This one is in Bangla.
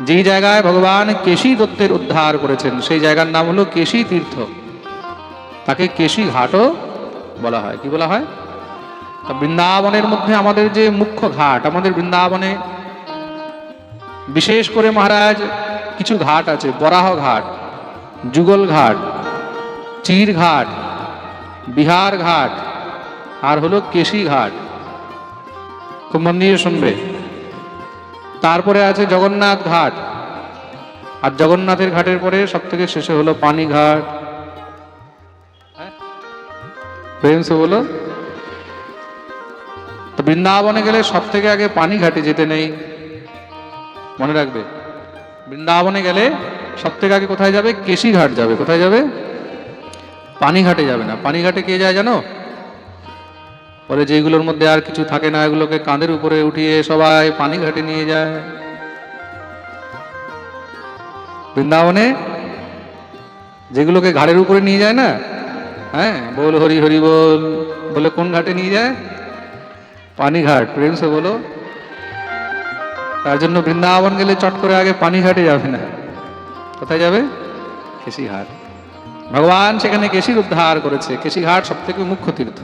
যেই জায়গায় ভগবান কেশী দত্তের উদ্ধার করেছেন, সেই জায়গার নাম হলো কেশী তীর্থ। তাকে কেশী ঘাটও বলা হয়। কি বলা হয়? তা বৃন্দাবনের মধ্যে আমাদের যে মুখ্য ঘাট, আমাদের বৃন্দাবনে বিশেষ করে মহারাজ কিছু ঘাট আছে, বরাহ ঘাট, যুগল ঘাট, চির ঘাট, বিহার ঘাট, আর হলো কেশী ঘাট। খুব মন দিয়ে শুনবে। তারপরে আছে জগন্নাথ ঘাট। আর জগন্নাথের ঘাটের পরে সব থেকে শেষে হলো পানি ঘাট। হ্যাঁ? প্রেম বলো? তো বৃন্দাবনে গেলে সব থেকে আগে পানি ঘাটে যেতে নেই। মনে রাখবে? বৃন্দাবনে গেলে সব থেকে আগে কোথায় যাবে? কেশি ঘাট যাবে। কোথায় যাবে? পানি ঘাটে যাবে না। পানি ঘাটে কে যায় জানো? পরে যেগুলোর মধ্যে আর কিছু থাকে না, এগুলোকে কাঁধের উপরে উঠিয়ে সবাই পানি ঘাটে নিয়ে যায়। বৃন্দাবনে যেগুলোকে ঘাড়ের উপরে নিয়ে যায় না হ্যাঁ বল হরি হরি বল, বলে কোন ঘাটে নিয়ে যায়? পানি ঘাট প্রেম সে বলো। তার জন্য বৃন্দাবন গেলে চট করে আগে পানি ঘাটে যাবে না। কোথায় যাবে? কেশি ঘাট ভগবান সেখানে কেশির উদ্ধার করেছে। কেশি ঘাট সব থেকে মুখ্য তীর্থ।